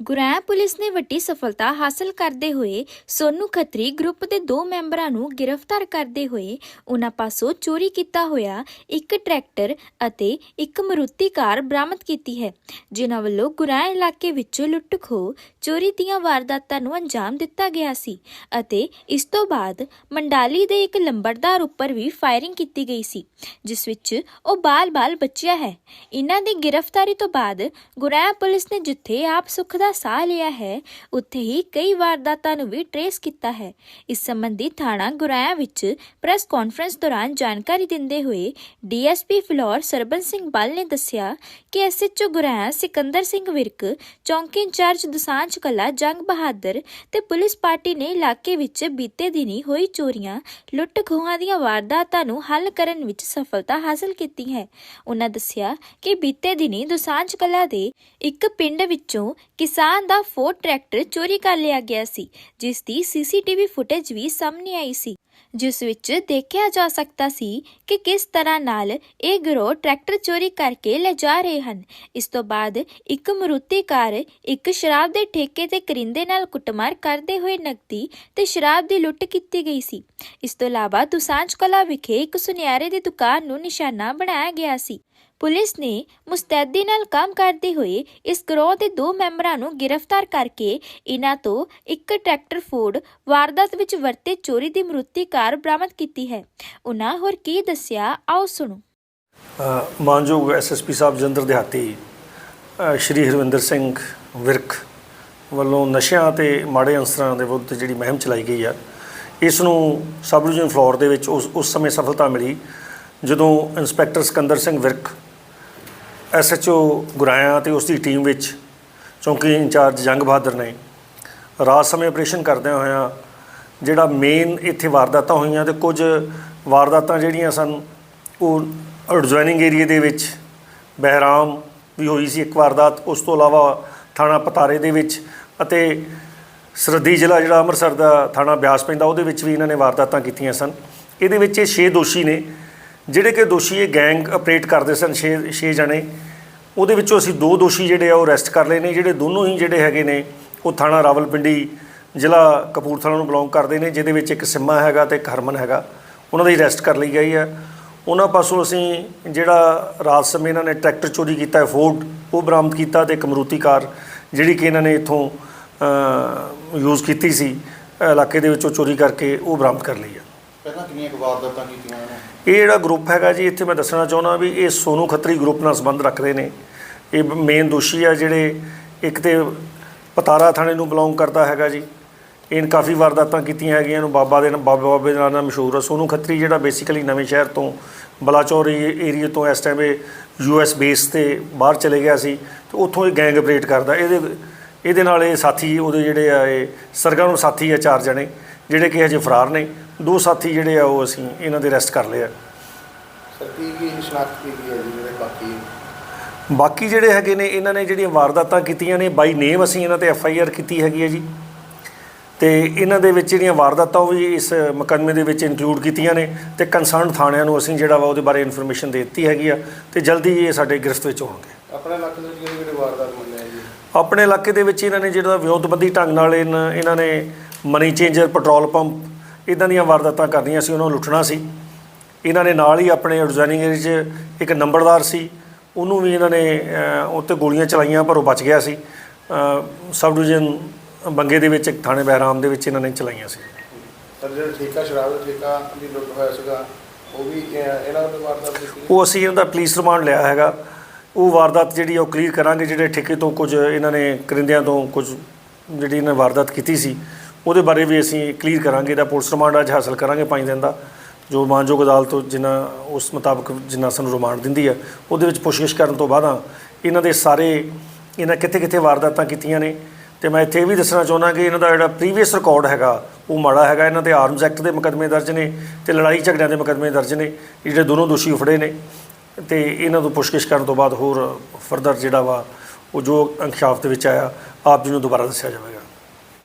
ਗੁਰੈਂ police ਨੇ ਵੱਡੀ ਸਫਲਤਾ ਹਾਸਲ ਕਰਦੇ ਹੋਏ ਸੋਨੂ ਖੱਤਰੀ ਗਰੁੱਪ ਦੇ ਦੋ ਮੈਂਬਰਾਂ ਨੂੰ ਗ੍ਰਿਫਤਾਰ ਕਰਦੇ ਹੋਏ ਉਹਨਾਂ ਪਾਸੋਂ ਚੋਰੀ ਕੀਤਾ ਹੋਇਆ ਇੱਕ ਟਰੈਕਟਰ ਅਤੇ ਇੱਕ ਮਰੂਤੀ ਕਾਰ ਬਰਾਮਦ ਕੀਤੀ ਹੈ, ਜਿਨ੍ਹਾਂ ਵੱਲੋਂ ਗੁਰੈਂ ਇਲਾਕੇ ਵਿੱਚੋਂ ਲੁੱਟ ਖੋਹ ਚੋਰੀ ਦੀਆਂ ਵਾਰਦਾਤਾਂ ਨੂੰ ਅੰਜਾਮ ਦਿੱਤਾ ਗਿਆ ਸੀ ਅਤੇ ਇਸ ਤੋਂ ਬਾਅਦ ਮੰਡਾਲੀ ਦੇ ਇੱਕ ਲੰਬੜਦਾਰ ਉੱਪਰ ਵੀ ਫਾਇਰਿੰਗ ਕੀਤੀ ਗਈ ਸੀ, ਜਿਸ ਵਿੱਚ ਉਹ ਬਾਲ-ਬਾਲ ਬਚਿਆ ਹੈ। ਇਹਨਾਂ ਦੀ ਗ੍ਰਿਫਤਾਰੀ ਤੋਂ ਬਾਅਦ ਗੁਰੈਂ ਪੁਲਿਸ ਨੇ ਜਿੱਥੇ ਆਪ ਸੁੱਖ ਦਾ ਸਾਹ ਲਿਆ ਹੈ, ਉੱਥੇ ਹੀ ਕਈ ਵਾਰਦਾਤਾਂ ਨੂੰ ਵੀ ਟਰੇਸ ਕੀਤਾ ਹੈ। ਇਸ ਸੰਬੰਧੀ ਥਾਣਾ ਗੁਰੈਂ ਵਿੱਚ ਪ੍ਰੈਸ ਕਾਨਫਰੰਸ ਦੌਰਾਨ ਜਾਣਕਾਰੀ ਦਿੰਦੇ ਹੋਏ ਡੀਐਸਪੀ ਫਲੋਰ ਸਰਬਨ ਸਿੰਘ ਬਲ ਨੇ ਦੱਸਿਆ ਕਿ ਐਸਐਚਓ ਗੁਰੈਂ ਸਿਕੰਦਰ ਸਿੰਘ ਵਿਰਕ, ਚੌਂਕੀ ਇੰਚਾਰਜ ਦੁਸਾਂਝ ਕਲਾ, ਜੰਗ ਬਹਾਦਰ ਤੇ ਪੁਲਿਸ ਪਾਰਟੀ ਨੇ ਇਲਾਕੇ ਵਿੱਚ ਬੀਤੇ ਦਿਨੀ ਹੋਈ ਚੋਰੀਆਂ, ਲੁੱਟ ਖੋਹਾਂ ਦੀਆਂ ਵਾਰਦਾਤਾਂ ਨੂੰ ਹੱਲ ਕਰਨ ਵਿੱਚ ਸਫਲਤਾ ਹਾਸਲ ਕੀਤੀ ਹੈ। ਉਹਨਾਂ ਦੱਸਿਆ ਕਿ ਬੀਤੇ ਦਿਨੀ ਦੁਸਾਂਝ ਕਲਾ ਦੇ ਇੱਕ ਪਿੰਡ ਵਿੱਚੋਂ ਕਿਸਾਨ ਦਾ ਫੋਰਡ ਟਰੈਕਟਰ ਚੋਰੀ ਕਰ ਲਿਆ ਗਿਆ ਸੀ ਜਿਸ ਦੀ ਸੀਸੀਟੀਵੀ ਫੁਟੇਜ ਵੀ ਸਾਹਮਣੇ ਆਈ ਸੀ। ਜਿਸ ਵਿੱਚ ਦੇਖਿਆ ਜਾ ਸਕਦਾ ਸੀ ਕਿ ਕਿਸ ਤਰ੍ਹਾਂ ਨਾਲ ਇਹ ਗਰੋਹ ਟਰੈਕਟਰ ਚੋਰੀ ਕਰਕੇ ਲੈ ਜਾ ਰਹੇ ਹਨ। ਇਸ ਤੋਂ ਬਾਅਦ ਇੱਕ ਮਰੂਤੀ ਕਾਰ ਇੱਕ ਸ਼ਰਾਬ ਦੇ ਠੇਕੇ ਤੇ ਕਰਿੰਦੇ ਨਾਲ ਕੁੱਟਮਾਰ ਕਰਦੇ ਹੋਏ ਨਕਦੀ ਤੇ ਸ਼ਰਾਬ ਦੀ ਲੁੱਟ ਕੀਤੀ ਗਈ ਸੀ। ਇਸ ਤੋਂ ਇਲਾਵਾ ਦੁਸਾਂਝ ਕਲਾ ਵਿਖੇ ਇੱਕ ਸੁਨਿਆਰੇ ਦੀ ਦੁਕਾਨ ਨੂੰ ਨਿਸ਼ਾਨਾ ਬਣਾਇਆ ਗਿਆ ਸੀ। ਪੁਲਿਸ ਨੇ ਮੁਸਤੈਦੀ ਨਾਲ ਕੰਮ ਕਰਦੇ ਹੋਏ ਇਸ ਗਰੋਹ ਦੇ ਦੋ ਮੈਂਬਰਾਂ ਨੂੰ ਗ੍ਰਿਫਤਾਰ ਕਰਕੇ ਇਹਨਾਂ ਤੋਂ ਇੱਕ ਟਰੈਕਟਰ ਫੋਰਡ ਵਾਰਦਾਤ ਵਿੱਚ ਵਰਤੇ ਚੋਰੀ ਦੀ ਮਰੂਤੀ ਕਾਰ ਬਰਾਮਦ ਕੀਤੀ ਹੈ। ਉਹਨਾਂ ਹੋਰ ਕੀ ਦੱਸਿਆ, ਆਓ ਸੁਣੋ। ਮਾਨਯੋਗ ਐਸਐਸਪੀ ਸਾਹਿਬ ਜਲੰਧਰ ਦਿਹਾਤੀ ਸ਼੍ਰੀ ਹਰਵਿੰਦਰ ਸਿੰਘ ਵਿਰਕ ਵੱਲੋਂ ਨਸ਼ਿਆਂ ਤੇ ਮਾੜੇ ਅੰਸਰਾਂ ਦੇ ਵਿਰੁੱਧ ਜਿਹੜੀ ਮੁਹਿੰਮ ਚਲਾਈ ਗਈ ਆ, ਇਸ ਨੂੰ ਸਬ ਡਿਵੀਜ਼ਨ ਫਲੋਰ ਦੇ ਵਿੱਚ ਉਸ ਉਸ ਸਮੇਂ ਸਫਲਤਾ ਮਿਲੀ ਜਦੋਂ ਇੰਸਪੈਕਟਰ ਸਿਕੰਦਰ ਸਿੰਘ ਵਿਰਕ ਐਸਐਚਓ ਗੁਰਾਇਆ ਤੇ ਉਸ ਦੀ ਟੀਮ ਵਿੱਚ ਚੌਂਕੀ ਇੰਚਾਰਜ ਜੰਗ ਬਹਾਦਰ ਨੇ ਰਾਤ ਸਮੇਂ ਆਪਰੇਸ਼ਨ ਕਰਦਿਆਂ ਹੋਇਆਂ ਜਿਹੜਾ ਮੇਨ ਇੱਥੇ ਵਾਰਦਾਤਾਂ ਹੋਈਆਂ ਤੇ ਕੁਝ ਵਾਰਦਾਤਾਂ ਜਿਹੜੀਆਂ ਸਨ, ਉਹ ਐਡਜੋਇਨਿੰਗ ਏਰੀਆ ਦੇ ਵਿੱਚ ਬਹਿਰਾਮ ਵੀ ਹੋਈ ਸੀ ਇੱਕ ਵਾਰਦਾਤ, ਉਸ ਤੋਂ ਇਲਾਵਾ ਥਾਣਾ ਪਤਾਰੇ ਦੇ ਵਿੱਚ ਅਤੇ ਸਰਦੀ ਜ਼ਿਲ੍ਹਾ ਜਿਹੜਾ ਅੰਮ੍ਰਿਤਸਰ ਦਾ ਥਾਣਾ ਬਿਆਸ ਪੈਂਦਾ, ਉਹਦੇ ਵਿੱਚ ਵੀ ਇਹਨਾਂ ਨੇ ਵਾਰਦਾਤਾਂ ਕੀਤੀਆਂ ਸਨ। ਇਹਦੇ ਵਿੱਚ ਇਹ 6 ਦੋਸ਼ੀ ਨੇ। ਜਿਹੜੇ ਕਿ ਦੋਸ਼ੀ ਇਹ ਗੈਂਗ ਆਪਰੇਟ ਕਰਦੇ ਸਨ 6 6 ਜਣੇ, ਉਹਦੇ ਵਿੱਚੋਂ ਅਸੀਂ ਦੋ ਦੋਸ਼ੀ ਜਿਹੜੇ ਆ ਉਹ ਅਰੈਸਟ ਕਰ ਲਏ ਨੇ, ਜਿਹੜੇ ਦੋਨੋਂ ਹੀ ਜਿਹੜੇ ਹੈਗੇ ਨੇ, ਉਹ ਥਾਣਾ ਰਾਵਲਪਿੰਡੀ ਜ਼ਿਲ੍ਹਾ ਕਪੂਰਥਲਾ ਨੂੰ ਬਿਲੋਂਗ ਕਰਦੇ ਨੇ, ਜਿਹਦੇ ਵਿੱਚ ਇੱਕ ਸਿੰਮਾ ਹੈਗਾ ਤੇ ਇੱਕ ਹਰਮਨ ਹੈਗਾ, ਉਹਨਾਂ ਦੀ ਅਰੈਸਟ ਕਰ ਲਈ ਗਈ ਹੈ। ਉਹਨਾਂ ਪਾਸੋਂ ਅਸੀਂ ਜਿਹੜਾ ਰਾਤ ਸਮੇਂ ਇਹਨਾਂ ਨੇ ਟਰੈਕਟਰ ਚੋਰੀ ਕੀਤਾ ਹੈ, ਫੋਰਡ, ਉਹ ਬਰਾਮਦ ਕੀਤਾ ਤੇ ਕਮਰੂਤੀ ਕਾਰ ਜਿਹੜੀ ਕਿ ਇਹਨਾਂ ਨੇ ਇੱਥੋਂ ਯੂਜ਼ ਕੀਤੀ ਸੀ, ਇਲਾਕੇ ਦੇ ਵਿੱਚੋਂ ਚੋਰੀ ਕਰਕੇ ਉਹ ਬਰਾਮਦ ਕਰ ਲਈ ਹੈ। ਪਹਿਲਾਂ ਕਿੰਨੀਆਂ ਵਾਰਦਾਤਾਂ ਕੀਤੀਆਂ ਉਹਨਾਂ ਇਹ ਜਿਹੜਾ ਗਰੁੱਪ ਹੈਗਾ ਜੀ, ਇੱਥੇ ਮੈਂ ਦੱਸਣਾ ਚਾਹੁੰਦਾ ਵੀ ਇਹ ਸੋਨੂ ਖੱਤਰੀ ਗਰੁੱਪ ਨਾਲ ਸੰਬੰਧ ਰੱਖਦੇ ਨੇ। ਇਹ ਮੇਨ ਦੋਸ਼ੀ ਆ ਜਿਹੜੇ ਇੱਕ ਤੇ ਪਤਾਰਾ ਥਾਣੇ ਨੂੰ ਬਿਲੋਂਗ ਕਰਦਾ ਹੈਗਾ ਜੀ। ਇਹਨ ਕਾਫੀ ਵਾਰਦਾਤਾਂ ਕੀਤੀਆਂ ਹੈਗੀਆਂ ਇਹਨੂੰ ਬਾਬਾ ਦੇ ਨਾਲ ਬਾਬੇ ਬਾਬੇ ਦੇ ਨਾਂ ਨਾਲ ਮਸ਼ਹੂਰ ਆ। ਸੋਨੂ ਖੱਤਰੀ ਜਿਹੜਾ ਬੇਸਿਕਲੀ ਨਵੇਂ ਸ਼ਹਿਰ ਤੋਂ ਬਲਾਚੌਰ ਏਰੀਆ ਤੋਂ ਇਸ ਟਾਈਮ ਇਹ ਯੂਐਸ ਬੇਸ ਤੇ ਬਾਹਰ ਚਲੇ ਗਿਆ ਸੀ ਤੇ ਉੱਥੋਂ ਇਹ ਗੈਂਗ ਆਪਰੇਟ ਕਰਦਾ। ਇਹਦੇ ਇਹਦੇ ਨਾਲ ਇਹ ਸਾਥੀ, ਉਹਦੇ ਜਿਹੜੇ ਆ, ਇਹ ਸਰਗਰਮ ਸਾਥੀ ਆ ਚਾਰ ਜਣੇ। ਜਿਹੜੇ ਕਿ ਹਜੇ ਫਰਾਰ ਨੇ ਦੋ ਸਾਥੀ ਜਿਹੜੇ ਆ ਉਹ ਅਸੀਂ ਇਹਨਾਂ ਦੇ ਅਰੈਸਟ ਕਰ ਲਏ ਆ। ਸਰ ਕੀ ਕੀ ਸ਼ਨਾਖਤ ਕੀਤੀ ਹੈ ਜੀ ਜਿਹੜੇ ਬਾਕੀ? ਬਾਕੀ ਜਿਹੜੇ ਹੈਗੇ ਨੇ ਇਹਨਾਂ ਨੇ ਜਿਹੜੀਆਂ ਵਾਰਦਾਤਾਂ ਕੀਤੀਆਂ ਨੇ ਬਾਈ ਨੇਮ ਅਸੀਂ ਇਹਨਾਂ ਤੇ ਐਫ ਆਈ ਆਰ ਕੀਤੀ ਹੈਗੀ ਹੈ ਜੀ। ਤੇ ਇਹਨਾਂ ਦੇ ਵਿੱਚ ਜਿਹੜੀਆਂ ਵਾਰਦਾਤਾਂ ਉਹ ਵੀ ਇਸ ਮੁਕੱਦਮੇ ਦੇ ਵਿੱਚ ਇਨਕਲੂਡ ਕੀਤੀਆਂ ਨੇ ਤੇ ਕੰਸਰਨ ਥਾਣਿਆਂ ਨੂੰ ਅਸੀਂ ਜਿਹੜਾ ਵਾ ਉਹਦੇ ਬਾਰੇ ਇਨਫੋਰਮੇਸ਼ਨ ਦੇ ਦਿੱਤੀ ਹੈਗੀ ਆ ਤੇ ਜਲਦੀ ਇਹ ਸਾਡੇ ਗ੍ਰਿਫਤ ਵਿੱਚ ਹੋਣਗੇ। ਆਪਣੇ ਇਲਾਕੇ ਦੇ ਵਿੱਚ ਕਿਹੜੇ ਕਿਹੜੇ ਵਾਰਦਾਤ ਮੰਨੇ ਆ ਜੀ? ਆਪਣੇ ਇਲਾਕੇ ਦੇ ਵਿੱਚ ਇਹਨਾਂ ਨੇ ਜਿਹੜਾ ਵਿਉਂਤਬੰਦੀ ਢੰਗ ਨਾਲ ਇਹਨਾਂ ਇਹਨਾਂ ਨੇ ਮਨੀ ਚੇਂਜਰ ਪੈਟਰੋਲ ਪੰਪ ਇਦਾਂ ਦੀਆਂ ਵਾਰਦਾਤਾਂ ਕਰਨੀਆਂ ਸੀ ਉਹਨਾਂ ਨੂੰ ਲੁੱਟਣਾ ਸੀ। ਇਹਨਾਂ ਨੇ ਨਾਲ ਹੀ ਆਪਣੇ ਐਡਜ਼ਾਈਨਿੰਗ ਏਰੀਆ 'ਚ ਇੱਕ ਨੰਬਰਦਾਰ ਸੀ। ਉਹਨੂੰ ਵੀ ਇਹਨਾਂ ਨੇ ਉੱਤੇ ਗੋਲੀਆਂ ਚਲਾਈਆਂ ਪਰ ਉਹ ਬਚ ਗਿਆ ਸੀ। ਸਬ ਡਿਵੀਜ਼ਨ ਬੰਗੇ ਦੇ ਵਿੱਚ ਇੱਕ ਥਾਣੇ ਬਹਿਰਾਮ ਦੇ ਵਿੱਚ ਇਹਨਾਂ ਨੇ ਚਲਾਈਆਂ ਸੀ। ਸਰ ਜਿਹੜਾ ਠੇਕਾ ਸ਼ਰਾਬ ਦਾ ਠੇਕਾ ਦੀ ਲੁੱਟ ਹੋਇਆ ਸੀਗਾ ਉਹ ਵੀ ਇਹ- ਇਹਨਾਂ ਦੇ ਵਾਰਦਾਤ ਕੀਤੀ ਉਹ ਅਸੀਂ ਇਹਨਾਂ ਦਾ ਪੁਲਿਸ ਰਿਮਾਂਡ ਲਿਆ ਹੈਗਾ। ਉਹ ਵਾਰਦਾਤ ਜਿਹੜੀ ਉਹ ਕਲੀਅਰ ਕਰਾਂਗੇ ਜਿਹੜੇ ਠੇਕੇ ਤੋਂ ਕੁਝ ਇਹਨਾਂ ਨੇ ਕਰਿੰਦਿਆਂ ਤੋਂ ਕੁਝ ਜਿਹੜੀ ਇਹਨਾਂ ਨੇ ਵਾਰਦਾਤ ਕੀਤੀ ਸੀ। ਉਹਦੇ ਬਾਰੇ ਵੀ ਅਸੀਂ ਕਲੀਅਰ ਕਰਾਂਗੇ, ਇਹਦਾ ਪੁਲਿਸ ਰਿਮਾਂਡ ਅੱਜ ਹਾਸਲ ਕਰਾਂਗੇ ਪੰਜ ਦਿਨ ਦਾ। ਜੋ ਮਾਨਯੋਗ ਅਦਾਲਤ ਤੋਂ ਜਿੰਨਾ, ਉਸ ਮੁਤਾਬਕ ਜਿੰਨਾ ਸਾਨੂੰ ਰਿਮਾਂਡ ਦਿੰਦੀ ਹੈ ਉਹਦੇ ਵਿੱਚ ਪੁੱਛਗਿੱਛ ਕਰਨ ਤੋਂ ਬਾਅਦ ਇਹਨਾਂ ਦੇ ਸਾਰੇ, ਇਹਨਾਂ ਕਿੱਥੇ ਕਿੱਥੇ ਵਾਰਦਾਤਾਂ ਕੀਤੀਆਂ ਨੇ। ਤੇ ਮੈਂ ਇੱਥੇ ਇਹ ਵੀ ਦੱਸਣਾ ਚਾਹੁੰਦਾ ਕਿ ਇਹਨਾਂ ਦਾ ਜਿਹੜਾ ਪ੍ਰੀਵੀਅਸ ਰਿਕਾਰਡ ਹੈਗਾ, ਉਹ ਮਾੜਾ ਹੈਗਾ। ਇਹਨਾਂ ਤੇ ਆਰਮਸ ਐਕਟ ਦੇ ਮੁਕੱਦਮੇ ਦਰਜ ਨੇ ਤੇ ਲੜਾਈ ਝਗੜਿਆਂ ਦੇ ਮੁਕੱਦਮੇ ਦਰਜ ਨੇ, ਜਿਹੜੇ ਦੋਨੋਂ ਦੋਸ਼ੀ ਫੜੇ ਨੇ। ਤੇ ਇਹਨਾਂ ਤੋਂ ਪੁੱਛਗਿੱਛ ਕਰਨ ਤੋਂ ਬਾਅਦ ਹੋਰ ਫਰਦਰ ਜਿਹੜਾ ਵਾ, ਉਹ ਜੋ ਅੰਕਸ਼ਾਫ ਦੇ ਵਿੱਚ ਆਇਆ, ਆਪ ਜੀ ਨੂੰ ਦੁਬਾਰਾ ਦੱਸਿਆ ਜਾਵੇਗਾ।